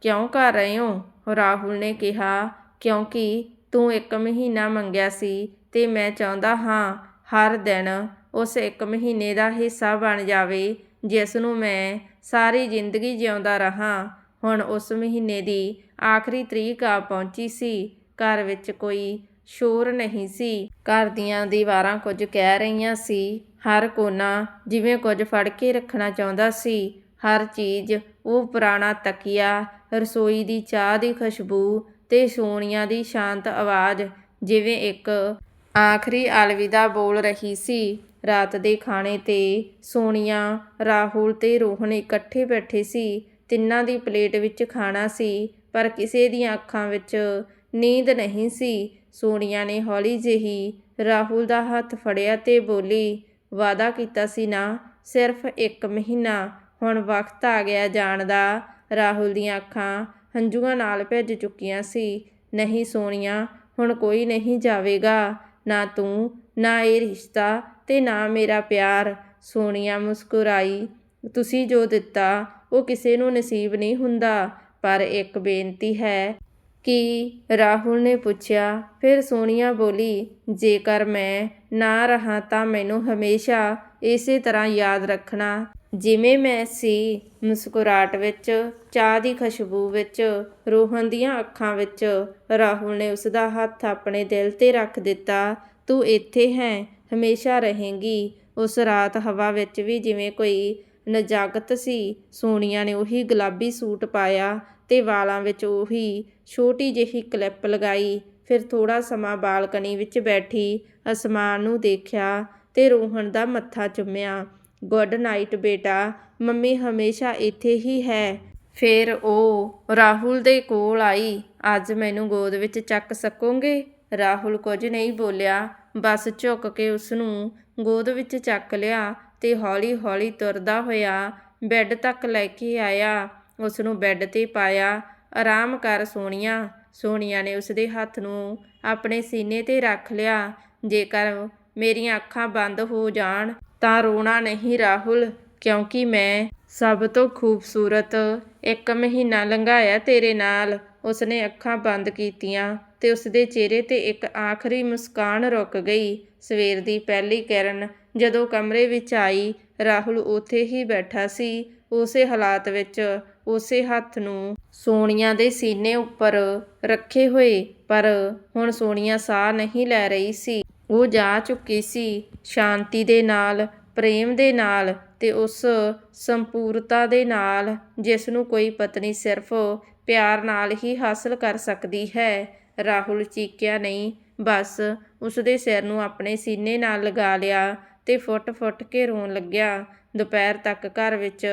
ਕਿਉਂ ਕਰ ਰਹੇ ਹੋ? ਰਾਹੁਲ ਨੇ ਕਿਹਾ, ਕਿਉਂਕਿ ਤੂੰ ਇੱਕ ਮਹੀਨਾ ਮੰਗਿਆ ਸੀ ਤੇ ਮੈਂ ਚਾਹੁੰਦਾ ਹਾਂ ਹਰ ਦਿਨ ਉਸ ਇੱਕ ਮਹੀਨੇ ਦਾ ਹਿੱਸਾ ਬਣ ਜਾਵੇ, ਜਿਸ ਨੂੰ ਮੈਂ ਸਾਰੀ ਜ਼ਿੰਦਗੀ ਜਿਉਂਦਾ ਰਹਾ। ਹੁਣ ਉਸ ਮਹੀਨੇ ਦੀ ਆਖਰੀ ਤਰੀਕ ਆ ਪਹੁੰਚੀ ਸੀ, ਘਰ ਵਿੱਚ ਕੋਈ ਸ਼ੋਰ ਨਹੀਂ ਸੀ। ਘਰ ਦੀਆਂ ਦੀਵਾਰਾਂ ਕੁਝ ਕਹਿ ਰਹੀਆਂ ਸੀ। ਹਰ ਕੋਨਾ ਜਿਵੇਂ ਕੁਝ ਫੜ ਕੇ ਰੱਖਣਾ ਚਾਹੁੰਦਾ ਸੀ। ਹਰ ਚੀਜ਼, ਉਹ ਪੁਰਾਣਾ ਤਕੀਆ, ਰਸੋਈ ਦੀ ਚਾਹ ਦੀ ਖੁਸ਼ਬੂ ਤੇ ਸੋਨੀਆ ਦੀ ਸ਼ਾਂਤ ਆਵਾਜ਼, ਜਿਵੇਂ ਇੱਕ ਆਖਰੀ ਅਲਵਿਦਾ ਬੋਲ ਰਹੀ ਸੀ। ਰਾਤ ਦੇ ਖਾਣੇ ਤੇ ਸੋਨੀਆ, ਰਾਹੁਲ ਤੇ ਰੋਹਨ ਇਕੱਠੇ ਬੈਠੇ ਸੀ। ਤਿੰਨਾਂ ਦੀ ਪਲੇਟ ਵਿੱਚ ਖਾਣਾ ਸੀ, ਪਰ ਕਿਸੇ ਦੀਆਂ ਅੱਖਾਂ ਵਿੱਚ ਨੀਂਦ ਨਹੀਂ ਸੀ। ਸੋਨੀਆ ਨੇ ਹੌਲੀ ਜਿਹੀ ਰਾਹੁਲ ਦਾ ਹੱਥ ਫੜਿਆ ਤੇ ਬੋਲੀ ਵਾਦਾ ਕੀਤਾ ਸੀ ਨਾ, ਸਿਰਫ ਇੱਕ ਮਹੀਨਾ, ਹੁਣ ਵਕਤ ਆ ਗਿਆ ਜਾਣ ਦਾ। ਰਾਹੁਲ ਦੀਆਂ ਅੱਖਾਂ ਹੰਝੂਆਂ ਨਾਲ ਭਿੱਜ ਚੁੱਕੀਆਂ ਸੀ। ਨਹੀਂ ਸੋਨੀਆ, ਹੁਣ ਕੋਈ ਨਹੀਂ ਜਾਵੇਗਾ, ਨਾ ਤੂੰ, ਨਾ ਇਹ ਰਿਸ਼ਤਾ ਤੇ ਨਾ ਮੇਰਾ ਪਿਆਰ। ਸੋਨੀਆ ਮੁਸਕਰਾਈ, ਤੁਸੀਂ ਜੋ ਦਿੱਤਾ, ਉਹ ਕਿਸੇ ਨੂੰ ਨਸੀਬ ਨਹੀਂ ਹੁੰਦਾ, ਪਰ ਇੱਕ ਬੇਨਤੀ ਹੈ ਕਿ ਰਾਹੁਲ ਨੇ ਪੁੱਛਿਆ, ਫਿਰ ਸੋਨੀਆ ਬੋਲੀ, ਜੇਕਰ ਮੈਂ ਨਾ ਰਹਾਂ ਤਾਂ ਮੈਨੂੰ ਹਮੇਸ਼ਾ ਇਸੇ ਤਰ੍ਹਾਂ ਯਾਦ ਰੱਖਣਾ। ਜਿਵੇਂ ਮੈਂ ਸੀ ਮੁਸਕਰਾਹਟ ਵਿੱਚ, ਚਾਹ ਦੀ ਖੁਸ਼ਬੂ ਵਿੱਚ, ਰੋਹਨ ਦੀਆਂ ਅੱਖਾਂ ਵਿੱਚ, ਰਾਹੁਲ ਨੇ ਉਸਦਾ ਹੱਥ ਆਪਣੇ ਦਿਲ ਤੇ ਰੱਖ ਦਿੱਤਾ, ਤੂੰ ਇੱਥੇ ਹੈ, ਹਮੇਸ਼ਾ ਰਹੇਂਗੀ। ਉਸ ਰਾਤ ਹਵਾ ਵਿੱਚ ਵੀ ਜਿਵੇਂ ਕੋਈ ਨਜਾਕਤ ਸੀ, ਸੋਨੀਆ ਨੇ ਉਹੀ ਗੁਲਾਬੀ ਸੂਟ ਪਾਇਆ ਤੇ ਵਾਲਾਂ ਵਿੱਚ ਉਹੀ ਛੋਟੀ ਜਿਹੀ ਕਲਿੱਪ ਲਗਾਈ। ਫਿਰ ਥੋੜਾ ਸਮਾਂ ਬਾਲਕਨੀ ਵਿੱਚ ਬੈਠੀ ਅਸਮਾਨ ਨੂੰ ਦੇਖਿਆ ਤੇ ਰੋਹਣ ਦਾ ਮੱਥਾ ਚੁੰਮਿਆ। ਗੁੱਡ ਨਾਈਟ ਬੇਟਾ, ਮੰਮੀ ਹਮੇਸ਼ਾ ਇੱਥੇ ਹੀ ਹੈ। ਫਿਰ ਉਹ ਰਾਹੁਲ ਦੇ ਕੋਲ ਆਈ। ਅੱਜ ਮੈਨੂੰ ਗੋਦ ਵਿੱਚ ਚੱਕ ਸਕੋਗੇ? ਰਾਹੁਲ ਕੁਝ ਨਹੀਂ ਬੋਲਿਆ। ਬਸ ਝੁੱਕ ਕੇ ਉਸ ਨੂੰ ਗੋਦ ਵਿੱਚ ਚੱਕ ਲਿਆ ਤੇ ਹੌਲੀ-ਹੌਲੀ ਤੁਰਦਾ ਹੋਇਆ ਬੈੱਡ ਤੱਕ ਲੈ ਕੇ ਆਇਆ। ਉਸ ਨੂੰ ਬੈੱਡ ਤੇ ਪਾਇਆ। ਆਰਾਮ ਕਰ ਸੋਨੀਆ। ਸੋਨੀਆ ਨੇ ਉਸ ਦੇ ਹੱਥ ਨੂੰ ਆਪਣੇ ਸੀਨੇ ਤੇ ਰੱਖ ਲਿਆ। ਜੇਕਰ ਮੇਰੀਆਂ ਅੱਖਾਂ ਬੰਦ ਹੋ ਜਾਣ ਤਾਂ ਰੋਣਾ ਨਹੀਂ ਰਾਹੁਲ, ਕਿਉਂਕਿ ਮੈਂ ਸਭ ਤੋਂ ਖੂਬਸੂਰਤ ਇੱਕ ਮਹੀਨਾ ਲੰਘਾਇਆ ਤੇਰੇ ਨਾਲ। ਉਸਨੇ ਅੱਖਾਂ ਬੰਦ ਕੀਤੀਆਂ ਤੇ ਉਸਦੇ ਚਿਹਰੇ ਤੇ ਇੱਕ ਆਖਰੀ ਮੁਸਕਾਨ ਰੁਕ ਗਈ। ਸਵੇਰ ਦੀ ਪਹਿਲੀ ਕਿਰਨ ਜਦੋਂ ਕਮਰੇ ਵਿੱਚ ਆਈ, ਰਾਹੁਲ ਉੱਥੇ ਹੀ ਬੈਠਾ ਸੀ। ਉਸੇ ਹਾਲਾਤ ਵਿੱਚ ਉਸੇ ਹੱਥ ਨੂੰ ਸੋਨੀਆ ਦੇ ਸੀਨੇ ਉੱਪਰ ਰੱਖੇ ਹੋਏ, ਪਰ ਹੁਣ ਸੋਨੀਆ ਸਾਹ ਨਹੀਂ ਲੈ ਰਹੀ ਸੀ। ਉਹ ਜਾ ਚੁੱਕੀ ਸੀ, ਸ਼ਾਂਤੀ ਦੇ ਨਾਲ, ਪ੍ਰੇਮ ਦੇ ਨਾਲ ਤੇ ਉਸ ਸੰਪੂਰਤਾ ਦੇ ਨਾਲ, ਜਿਸ ਨੂੰ ਕੋਈ ਪਤਨੀ ਸਿਰਫ ਪਿਆਰ ਨਾਲ ਹੀ ਹਾਸਲ ਕਰ ਸਕਦੀ ਹੈ। ਰਾਹੁਲ ਚੀਕਿਆ ਨਹੀਂ, ਬਸ ਉਸ ਦੇ ਸਿਰ ਨੂੰ ਆਪਣੇ ਸੀਨੇ ਨਾਲ ਲਗਾ ਲਿਆ। ਤੇ ਫੁੱਟ-ਫੁੱਟ ਕੇ ਰੋਣ ਲੱਗਿਆ। ਦੁਪਹਿਰ ਤੱਕ ਘਰ ਵਿੱਚ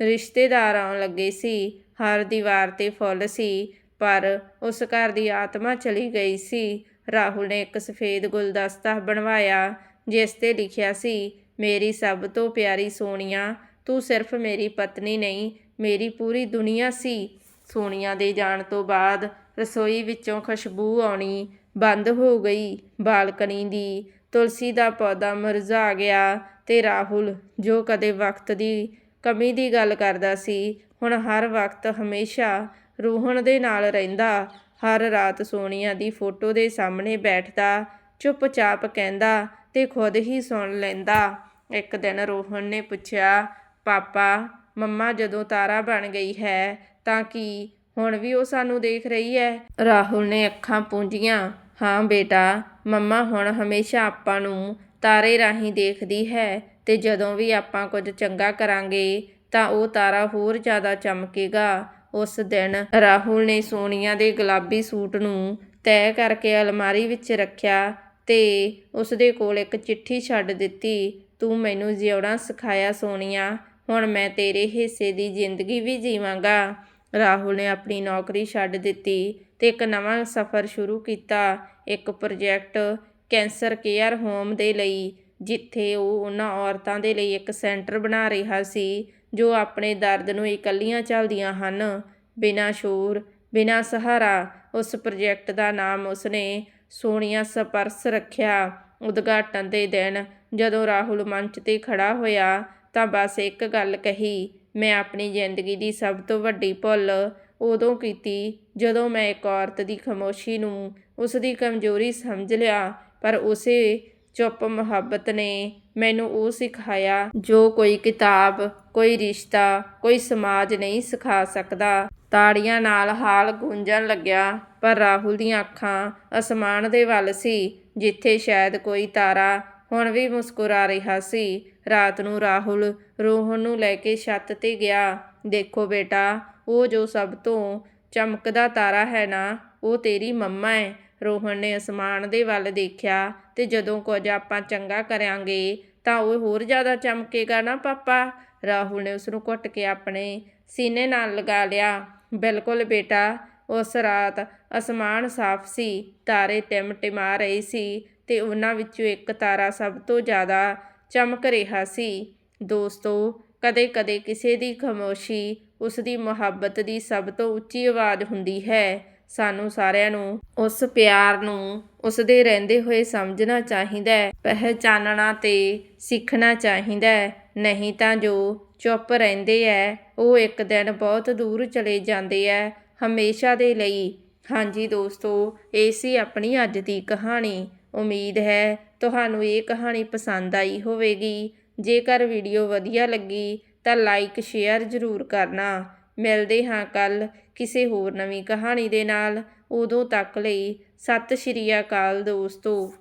ਰਿਸ਼ਤੇਦਾਰ ਆਉਣ ਲੱਗੇ ਸੀ। ਹਰ ਦੀਵਾਰ ਤੇ ਫੁੱਲ ਸੀ, ਪਰ ਉਸ ਘਰ ਦੀ ਆਤਮਾ ਚਲੀ ਗਈ ਸੀ। ਰਾਹੁਲ ਨੇ ਇੱਕ ਸਫੇਦ ਗੁਲਦਸਤਾ ਬਣਵਾਇਆ, ਜਿਸ ਤੇ ਲਿਖਿਆ ਸੀ, ਮੇਰੀ ਸਭ ਤੋਂ ਪਿਆਰੀ ਸੋਨੀਆ, ਤੂੰ ਸਿਰਫ ਮੇਰੀ ਪਤਨੀ ਨਹੀਂ, ਮੇਰੀ ਪੂਰੀ ਦੁਨੀਆ ਸੀ। ਸੋਨੀਆ ਦੇ ਜਾਣ ਤੋਂ ਬਾਅਦ ਰਸੋਈ ਵਿੱਚੋਂ ਖੁਸ਼ਬੂ ਆਉਣੀ ਬੰਦ ਹੋ ਗਈ। ਬਾਲਕਨੀ ਦੀ ਤੁਲਸੀ ਦਾ ਪੌਦਾ ਮੁਰਝਾ ਗਿਆ ਅਤੇ ਰਾਹੁਲ, ਜੋ ਕਦੇ ਵਕਤ ਦੀ ਕਮੀ ਦੀ ਗੱਲ ਕਰਦਾ ਸੀ, ਹੁਣ ਹਰ ਵਕਤ ਹਮੇਸ਼ਾ ਰੋਹਨ ਦੇ ਨਾਲ ਰਹਿੰਦਾ। ਹਰ ਰਾਤ ਸੋਨੀਆ ਦੀ ਫੋਟੋ ਦੇ ਸਾਹਮਣੇ ਬੈਠਦਾ, ਚੁੱਪਚਾਪ ਕਹਿੰਦਾ ਤੇ ਖੁਦ ਹੀ ਸੁਣ ਲੈਂਦਾ। ਇੱਕ ਦਿਨ ਰੋਹਣ ਨੇ ਪੁੱਛਿਆ, ਪਾਪਾ, ਮੰਮਾ ਜਦੋਂ ਤਾਰਾ ਬਣ ਗਈ ਹੈ, ਤਾਂ ਕੀ ਹੁਣ ਵੀ ਉਹ ਸਾਨੂੰ ਦੇਖ ਰਹੀ ਹੈ? ਰਾਹੁਲ ਨੇ ਅੱਖਾਂ ਪੂੰਝੀਆਂ, ਹਾਂ ਬੇਟਾ ਮੰਮਾ ਹੁਣ ਹਮੇਸ਼ਾ ਆਪਾਂ ਨੂੰ ਤਾਰੇ ਰਾਹੀਂ ਦੇਖਦੀ ਹੈ ਤੇ ਜਦੋਂ ਵੀ ਆਪਾਂ ਕੁਝ ਚੰਗਾ ਕਰਾਂਗੇ ਤਾਂ ਉਹ ਤਾਰਾ ਹੋਰ ਜ਼ਿਆਦਾ ਚਮਕੇਗਾ। ਉਸ ਦਿਨ ਰਾਹੁਲ ਨੇ ਸੋਨੀਆ ਦੇ ਗੁਲਾਬੀ ਸੂਟ ਨੂੰ ਤੈਅ ਕਰਕੇ ਅਲਮਾਰੀ ਵਿੱਚ ਰੱਖਿਆ ਤੇ ਉਸ ਦੇ ਕੋਲ ਇੱਕ ਚਿੱਠੀ ਛੱਡ ਦਿੱਤੀ, ਤੂੰ ਮੈਨੂੰ ਜਿਉਣਾ ਸਿਖਾਇਆ ਸੋਨੀਆ, ਹੁਣ ਮੈਂ ਤੇਰੇ ਹਿੱਸੇ ਦੀ ਜ਼ਿੰਦਗੀ ਵੀ ਜੀਵਾਂਗਾ। ਰਾਹੁਲ ਨੇ ਆਪਣੀ ਨੌਕਰੀ ਛੱਡ ਦਿੱਤੀ ਤੇ ਇੱਕ ਨਵਾਂ ਸਫ਼ਰ ਸ਼ੁਰੂ ਕੀਤਾ। ਇੱਕ ਪ੍ਰੋਜੈਕਟ ਕੈਂਸਰ ਕੇਅਰ ਹੋਮ ਦੇ ਲਈ, ਜਿੱਥੇ ਉਹ ਉਹਨਾਂ ਔਰਤਾਂ ਦੇ ਲਈ ਇੱਕ ਸੈਂਟਰ ਬਣਾ ਰਿਹਾ ਸੀ, ਜੋ ਆਪਣੇ ਦਰਦ ਨੂੰ ਇਕੱਲੀਆਂ ਚੱਲਦੀਆਂ ਹਨ। ਬਿਨਾਂ ਸ਼ੋਰ, ਬਿਨਾਂ ਸਹਾਰਾ, ਉਸ ਪ੍ਰੋਜੈਕਟ ਦਾ ਨਾਮ ਉਸਨੇ ਸੋਨੀਆ ਸਪਰਸ ਰੱਖਿਆ। ਉਦਘਾਟਨ ਦੇ ਦਿਨ ਜਦੋਂ ਰਾਹੁਲ ਮੰਚ ਤੇ ਖੜਾ ਹੋਇਆ, ਤਾਂ ਬਸ ਇੱਕ ਗੱਲ ਕਹੀ, ਮੈਂ ਆਪਣੀ ਜ਼ਿੰਦਗੀ ਦੀ ਸਭ ਤੋਂ ਵੱਡੀ ਭੁੱਲ ਉਦੋਂ ਕੀਤੀ, ਜਦੋਂ ਮੈਂ ਇੱਕ ਔਰਤ ਦੀ ਖਾਮੋਸ਼ੀ ਨੂੰ ਉਸ ਦੀ ਕਮਜ਼ੋਰੀ ਸਮਝ ਲਿਆ, ਪਰ ਉਸੇ ਚੁੱਪ ਮੁਹੱਬਤ ਨੇ ਮੈਨੂੰ ਉਹ ਸਿਖਾਇਆ, ਜੋ ਕੋਈ ਕਿਤਾਬ, ਕੋਈ ਰਿਸ਼ਤਾ, ਕੋਈ ਸਮਾਜ ਨਹੀਂ ਸਿਖਾ ਸਕਦਾ। ਤਾੜੀਆਂ ਨਾਲ ਹਾਲ ਗੂੰਜਣ ਲੱਗਿਆ, ਪਰ ਰਾਹੁਲ ਦੀਆਂ ਅੱਖਾਂ ਅਸਮਾਨ ਦੇ ਵੱਲ ਸੀ, ਜਿੱਥੇ ਸ਼ਾਇਦ ਕੋਈ ਤਾਰਾ ਹੁਣ ਵੀ ਮੁਸਕਰਾ ਰਿਹਾ ਸੀ। ਰਾਤ ਨੂੰ ਰਾਹੁਲ ਰੋਹਨ ਨੂੰ ਲੈ ਕੇ ਛੱਤ ਤੇ ਗਿਆ, ਦੇਖੋ ਬੇਟਾ ਉਹ ਜੋ ਸਭ ਤੋਂ ਚਮਕਦਾ ਤਾਰਾ ਹੈ ਨਾ, ਉਹ ਤੇਰੀ ਮੰਮਾ ਹੈ ਰੋਹਨ ਨੇ ਅਸਮਾਨ ਦੇ ਵੱਲ ਦੇਖਿਆ ਤੇ ਜਦੋਂ ਕੁਝ ਆਪਾਂ ਚੰਗਾ ਕਰਾਂਗੇ ਤਾਂ ਉਹ ਹੋਰ ਜ਼ਿਆਦਾ ਚਮਕੇਗਾ ਨਾ ਪਾਪਾ? ਰਾਹੁਲ ਨੇ ਉਸ ਨੂੰ ਘੁੱਟ ਕੇ ਆਪਣੇ ਸੀਨੇ ਨਾਲ ਲਗਾ ਲਿਆ। ਬਿਲਕੁਲ ਬੇਟਾ, ਉਸ ਰਾਤ ਅਸਮਾਨ ਸਾਫ਼ ਸੀ, ਤਾਰੇ ਟਿਮਟਿਮਾ ਰਹੇ ਸੀ ਤੇ ਉਹਨਾਂ ਵਿੱਚੋਂ ਇੱਕ ਤਾਰਾ ਸਭ ਤੋਂ ਜ਼ਿਆਦਾ ਚਮਕ ਰਿਹਾ ਸੀ। ਦੋਸਤੋ ਕਦੇ-ਕਦੇ ਕਿਸੇ ਦੀ ਖਾਮੋਸ਼ੀ, ਉਸ ਦੀ ਮੁਹੱਬਤ ਦੀ ਸਭ ਤੋਂ ਉੱਚੀ ਆਵਾਜ਼ ਹੁੰਦੀ ਹੈ। ਸਾਨੂੰ ਸਾਰਿਆਂ ਨੂੰ ਉਸ ਪਿਆਰ ਨੂੰ, ਉਸ ਦੇ ਰਹਿੰਦੇ ਹੋਏ ਸਮਝਣਾ ਚਾਹੀਦਾ ਹੈ, ਪਹਿਚਾਨਣਾ ਤੇ ਸਿੱਖਣਾ ਚਾਹੀਦਾ ਹੈ। ਨਹੀਂ ਤਾਂ ਜੋ ਚੁੱਪ ਰਹਿੰਦੇ ਐ, ਉਹ ਇੱਕ ਦਿਨ ਬਹੁਤ ਦੂਰ ਚਲੇ ਜਾਂਦੇ ਐ, ਹਮੇਸ਼ਾ ਦੇ ਲਈ। ਹਾਂਜੀ ਦੋਸਤੋ, ਇਹ ਸੀ ਆਪਣੀ ਅੱਜ ਦੀ ਕਹਾਣੀ। ਉਮੀਦ ਹੈ ਤੁਹਾਨੂੰ ਇਹ ਕਹਾਣੀ ਪਸੰਦ ਆਈ ਹੋਵੇਗੀ। ਜੇਕਰ ਵੀਡੀਓ ਵਧੀਆ ਲੱਗੀ ਤਾਂ ਲਾਈਕ, ਸ਼ੇਅਰ ਜ਼ਰੂਰ ਕਰਨਾ। ਮਿਲਦੇ ਹਾਂ ਕੱਲ ਕਿਸੇ ਹੋਰ ਨਵੀਂ ਕਹਾਣੀ ਦੇ ਨਾਲ। ਉਦੋਂ ਤੱਕ ਲਈ ਸਤਿ ਸ਼੍ਰੀ ਅਕਾਲ ਦੋਸਤੋ।